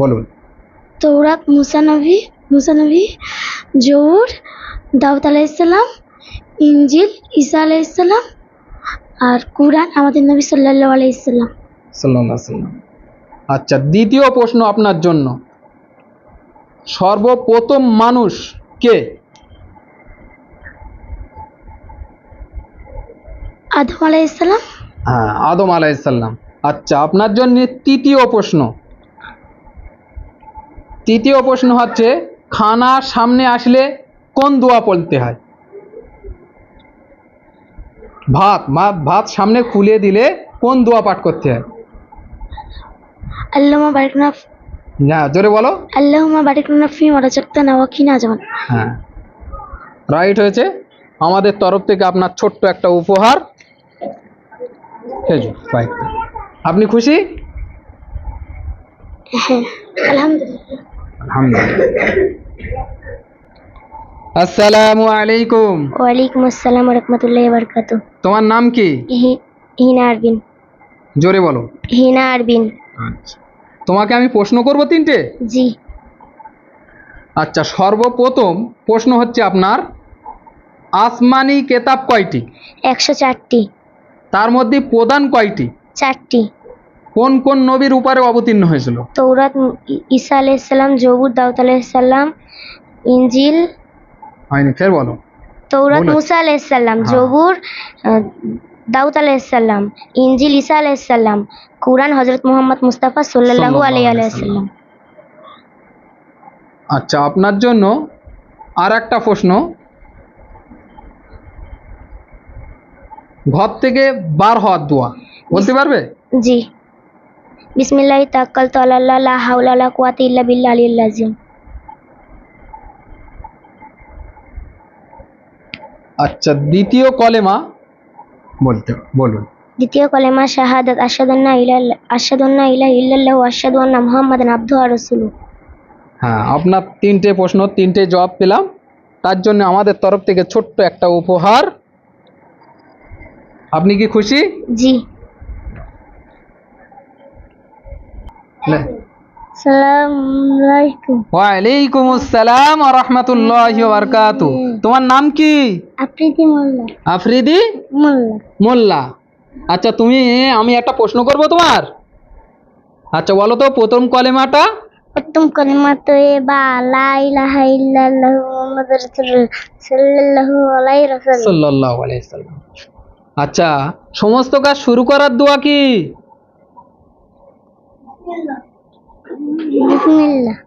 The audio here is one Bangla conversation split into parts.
বলুন। তৌরাত মুসানবী মুসানবী জৌর দাউদ আলাইসাল্লাম ইঞ্জিল ঈসা আলাইসাল্লাম আর কুরআন আমাদের নবী সাল্লাল্লাহু আলাইসাল্লাম সাল্লাল্লাহু আলাইহি সাল্লাম। আচ্ছা দ্বিতীয় প্রশ্ন আপনার জন্য। সর্বপ্রথম মানুষ কে? আদম আলাইসাল্লাম হ্যাঁ আদম আলাইসাল্লাম আচ্ছা আপনার জন্য তৃতীয় প্রশ্ন। তৃতীয় প্রশ্ন হচ্ছে খানা সামনে আসলে কোন দোয়া পড়তে হয়? ভাত ভাত ভাত সামনে খুলে দিলে কোন দোয়া পাঠ করতে হয়? আল্লাহুম্মা বারিক লানা না জোরে বলো। আল্লাহুম্মা বারিক ফি মা রাযাকতানা ওয়া কিনা আযাবান হ্যাঁ। রাইট হয়েছে। আমাদের তরফ থেকে আপনার ছোট্ট একটা উপহার। খেজুর আপনি খুশি? হ্যাঁ আলহামদুলিল্লাহ। আসসালামু আলাইকুম। ওয়ালাইকুম আসসালাম ওয়া রাহমাতুল্লাহি ওয়া বারাকাতুহু তোমার নাম কি? হি- হিনা আরবিন। জোরে বলো। হিনা আরবিন। আচ্ছা। তোমাকে আমি প্রশ্ন করব তিনটে? জি। আচ্ছা সর্বপ্রথম প্রশ্ন হচ্ছে আপনার আসমানি কেতাব কয়টি? একশো চারটি। তার মধ্যে প্রধান কয়টি? চারটি। কোন কোন নবীর উপরে অবতীর্ণ হয়েছিল? তৌরাত ঈসা আলাইসাল্লাম জবুর দাউদ আলাইসাল্লাম ইঞ্জিল হয়নি ফের বলো। তৌরাত মুসা আলাইসাল্লাম হ্যাঁ। জবুর আহ, দাউদ আলাইসাল্লাম ইঞ্জিল ঈসা আলাইসাল্লাম কুরআন হজরত মোহাম্মদ মুস্তাফা সাল্লাল্লাহু আলাইহি আলাইহি আলাইসাল্লাম আচ্ছা আপনার জন্য আর একটা প্রশ্ন। ঘর থেকে বার হওয়ার দোয়া। বলতে পারবে? জি। বিসমিল্লাহ তাক্কালতু আলাল্লাহ লা হাওলা ওয়ালা কুওয়াতা ইল্লা বিল্লাহ আলিয়্যিল আযীম আচ্ছা দ্বিতীয় কলেমা বলতে বলুন। দ্বিতীয় কলেমা শাহাদাত আশহাদু আন্না ইলাহা আশহাদু আন্না ইলাহা ইল্লাল্লাহু ওয়া আশহাদু আন্না মুহাম্মাদান আবদুহু ওয়া রাসূলুহু। হ্যাঁ আপনার তিনটে প্রশ্ন তিনটে জবাব পেলাম। তার জন্য আমাদের তরফ থেকে ছোট্ট একটা উপহার। আপনি কি খুশি? জি লে। আসসালামু আলাইকুম ওয়ালাইকুম আসসালাম ওয়া রাহমাতুল্লাহি ওয়া বারাকাতু তোমার নাম কি? আফ্রিদি মোল্লা। আফ্রিদি? মোল্লা। মোল্লা। আচ্ছা তুমি আমি একটা প্রশ্ন করব তোমার? আচ্ছা বলো তো প্রথম কলেমাটা? প্রথম কলিমা তো বা লা ইলাহা ইল্লাল্লাহু মুহাম্মাদুর রাসূলুল্লাহ সাল্লাল্লাহু আলাইহি ওয়াসাল্লাম। সাল্লাল্লাহু আলাইহি সাল্লাম আচ্ছা সমস্ত কাজ শুরু করার দোয়া কি?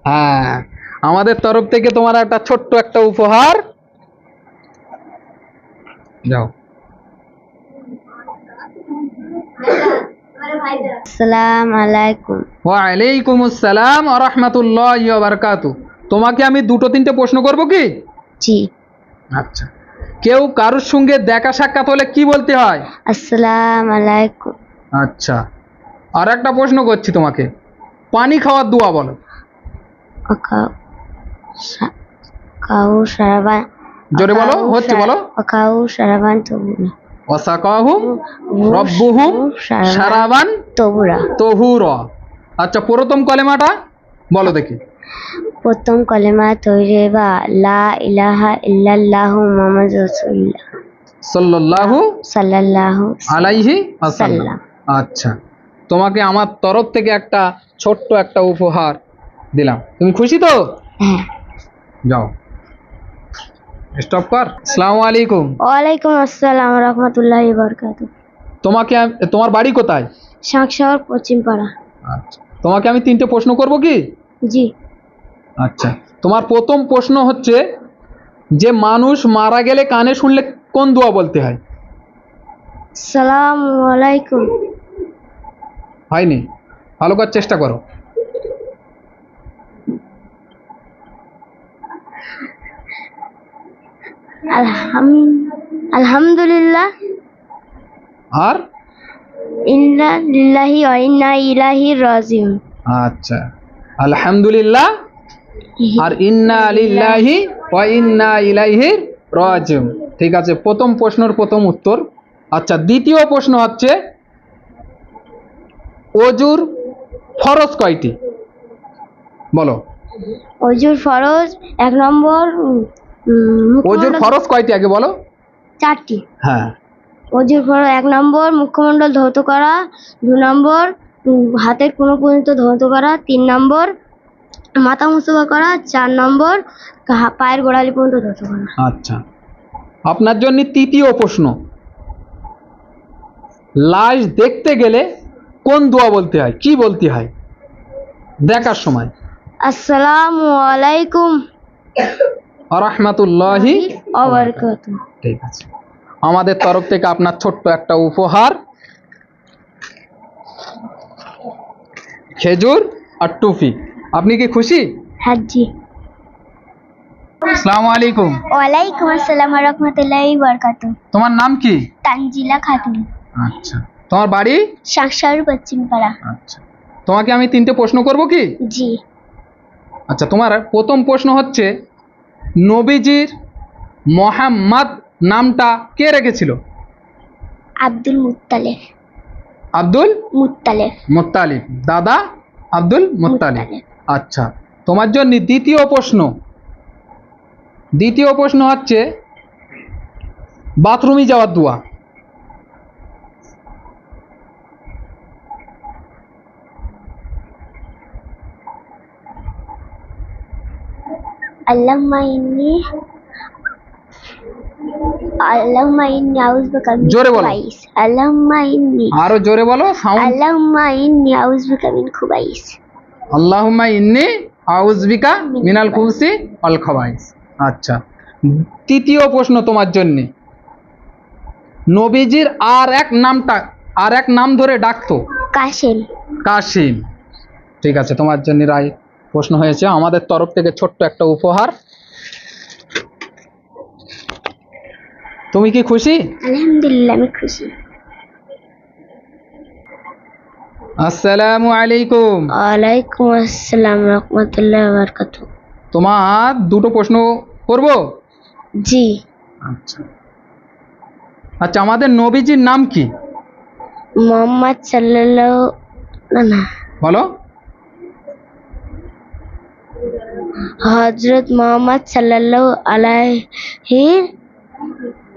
হ্যাঁ আমাদের তরফ থেকে তোমার একটা ছোট্ট একটা উপহার। যাও। আসসালামু আলাইকুম। ওয়ালাইকুম আসসালাম ওয়া রাহমাতুল্লাহি ওয়া বারাকাতু তোমাকে আমি দুটো তিনটে প্রশ্ন করব কি? জি। আচ্ছা। কেউ কারোর সঙ্গে দেখা সাক্ষাৎ হলে কি বলতে হয়? আসসালামু আলাইকুম। আচ্ছা। আর একটা প্রশ্ন করছি তোমাকে। পানি খাওয়ার দোয়া বলো। কাউ সারাবান জোরে বলো হচ্ছে বলো। অকাউ সারাবান তবুরা। ওয়াসাকাহুম রব্বুহুম সারাবান তবুরা। তহুর। আচ্ছা প্রথম কলেমাটা বলো দেখি। প্রথম কলেমা তৈরি বা লা ইলাহা ইল্লাল্লাহু মুহাম্মাদ রাসূলুল্লাহ। সাল্লাল্লাহু সাল্লাল্লাহু আলাইহি আসাল্লাম সাল্লাম। আচ্ছা। তোমাকে আমার তরফ থেকে একটা ছোট্ট একটা উপহার দিলাম। তুমি খুশি তো? হ্যাঁ। যাও। স্টপ কর। আসসালামু আলাইকুম। ওয়ালাইকুম আসসালাম রহমতুল্লাহি বরকাত তোমাকে তোমার বাড়ি কোথায়? শাঁখ শহর পশ্চিম পাড়া আচ্ছা। তোমাকে আমি তিনটে প্রশ্ন করব কি? জি। আচ্ছা। তোমার প্রথম প্রশ্ন হচ্ছে যে মানুষ মারা গেলে কানে শুনলে কোন দোয়া বলতে হয়? সালাম আলাইকুম। হয়নি। ভালো করার চেষ্টা করো। আলহাম আলহামদুলিল্লাহ। আর? ইন্না লিল্লাহি ওয়া ইন্না ইলাইহি রাজিউন। আচ্ছা। আলহামদুলিল্লাহ। আর ইন্না লিল্লাহি ওয়া ইন্না ইলাইহি রাজিউন। ঠিক আছে প্রথম প্রশ্নের প্রথম উত্তর। আচ্ছা দ্বিতীয় প্রশ্ন হচ্ছে অজুর ফরজ কয়টি? বলো। অজুর ফরজ এক নম্বর অজুর ফরজ কয়টি আগে বলো। চারটি। হ্যাঁ। অজুর ফরজ এক নম্বর মুখমণ্ডল ধৌত করা। দু নম্বর হাতের কোনো পর্যন্ত ধৌত করা। তিন নম্বর মাথা মুসবা করা। চার নম্বর পায়ের গোড়ালি পর্যন্ত ধৌত করা। আচ্ছা। আপনার জন্য তৃতীয় প্রশ্ন। লাশ দেখতে গেলে কোন দোয়া বলতে হয়? কি বলতে হয়? দেখার সময়। আসসালামু আলাইকুম। রহমতুল্লাহি ঠিক আছে। আমাদের তরফ থেকে আপনার ছোট্ট একটা উপহার। খেজুর আর টুপি আপনি কি খুশি? হাজি। আসসালামু আলাইকুম। ওয়ালাইকুম আসসালাম রহমতুল্লাহি বরকাত তোমার নাম কি? তানজিলা খাতুন। আচ্ছা। তোমার বাড়ি? শাকসার পশ্চিম পাড়া আচ্ছা। তোমাকে আমি তিনটে প্রশ্ন করব কি? জি। আচ্ছা তোমার প্রথম প্রশ্ন হচ্ছে নবীজির মোহাম্মদ নামটা কে রেখেছিল? আব্দুল মুত্তালেব। আব্দুল মুত্তালেব। মোত্তালিব। দাদা আব্দুল মুত্তালিব। আচ্ছা তোমার জন্য দ্বিতীয় প্রশ্ন। দ্বিতীয় প্রশ্ন হচ্ছে বাথরুমে যাওয়ার দোয়া। আল্লাহুম্মা ইন্নি আল্লাহুম্মা ইন্নি আউযুবিকা মিন জোরে বলো। খুবাইস আল্লাহুম্মা ইন্নি আরও জোরে বলো সাউন্ড আল্লাহুম্মা ইন্নি আউযুবিকা মিন খুবাইস আল্লাহুম্মা ইন্নি আউজবিকা মিনাল খুবসি অল খবাইস। আচ্ছা। তৃতীয় প্রশ্ন তোমার জন্য। নবীজির আর এক নামটা আর এক নাম ধরে ডাকতো। কাশেম। কাশিম। ঠিক আছে তোমার জন্য রায়। প্রশ্ন হয়েছে আমাদের তরফ থেকে ছোট্ট একটা উপহার। তুমি কি খুশি? আলহামদুলিল্লাহ আমি খুশি। আসসালামু আলাইকুম। ওয়ালাইকুম আসসালাম রহমতুল্লাহ বরকাত তোমার দুটো প্রশ্ন করব? জি। আচ্ছা। আচ্ছা আমাদের নবীজির নাম কি? মোহাম্মদ সাল্লাল্লাহু না না বলো। হজরত মোহাম্মদ সাল্লাল্লাহু আলাইহি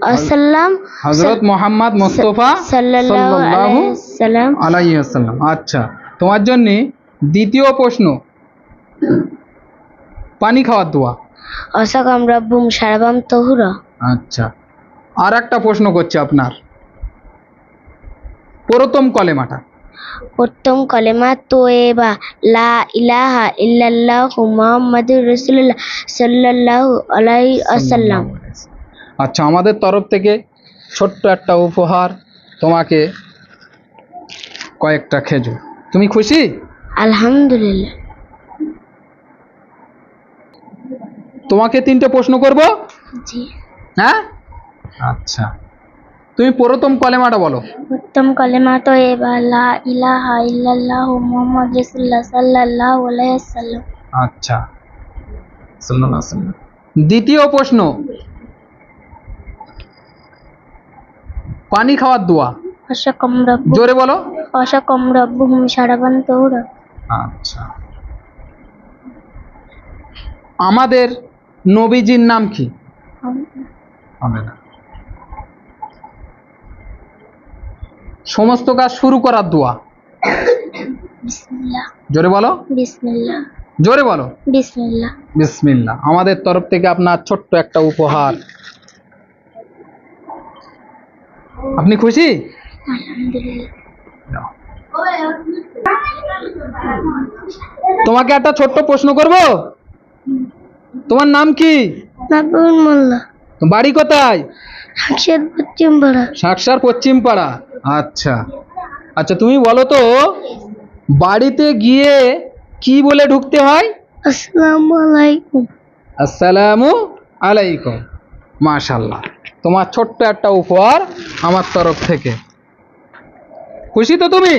আসাল্লাম হজরত মোহাম্মদ মোস্তফা সাল্লাল্লাহু সাল্লাল্লাহু আলাইহি সাল্লাম আলাইহি আচ্ছা তোমার জন্য দ্বিতীয় প্রশ্ন। পানি খাওয়ার দোয়া। অসাকাম রব্বুম সারাবাম তহুরা। আচ্ছা আর একটা প্রশ্ন করছে আপনার। প্রথম কলেমাটা। উত্তম কলেমা তোয়েবা লা ইলাহা ইল্লাল্লাহু মুহাম্মাদুর রাসূলুল্লাহ সাল্লাল্লাহু আলাইহি আসাল্লাম আচ্ছা আমাদের তরফ থেকে ছোট্ট একটা উপহার তোমাকে কয়েকটা খেজুর। তুমি খুশি? আলহামদুলিল্লাহ। তোমাকে তিনটে প্রশ্ন করব? জি। হ্যাঁ? আচ্ছা। তুমি প্রথম কলেমাটা বলো। উত্তম কলেমা তোয়েবা লা ইলাহা ইল্লাল্লাহু মুহাম্মাদ রাসূলুল্লাহ সাল্লাল্লাহু আলাইহি আসাল্লাম আচ্ছা। দ্বিতীয় প্রশ্ন। পানি খাওয়ার দোয়া। অসাকাম রব্বু জোরে বলো। অসাকাম রব্বুহুম সারাবাম তহুরা। আচ্ছা। আমাদের নবীজির নাম কি? হবে না। সমস্ত কাজ শুরু করার দোয়া। জোরে বলো। জোরে বলো। বিসমিল্লাহ। আমাদের তরফ থেকে আপনার ছোট্ট একটা উপহার। আপনি খুশি? তোমাকে একটা ছোট্ট প্রশ্ন করব? তোমার নাম কি? বাড়ি কোথায়? হাকশাদ পশ্চিম পাড়া সাকসার পশ্চিম পাড়া আচ্ছা। আচ্ছা তুমি বলো তো বাড়িতে গিয়ে কি বলে ঢুকতে হয়? আসসালামু আলাইকুম আসসালামু আলাইকুম। মাশাল্লাহ তোমার ছোট্ট একটা উপহার আমার তরফ থেকে। খুশি তো তুমি?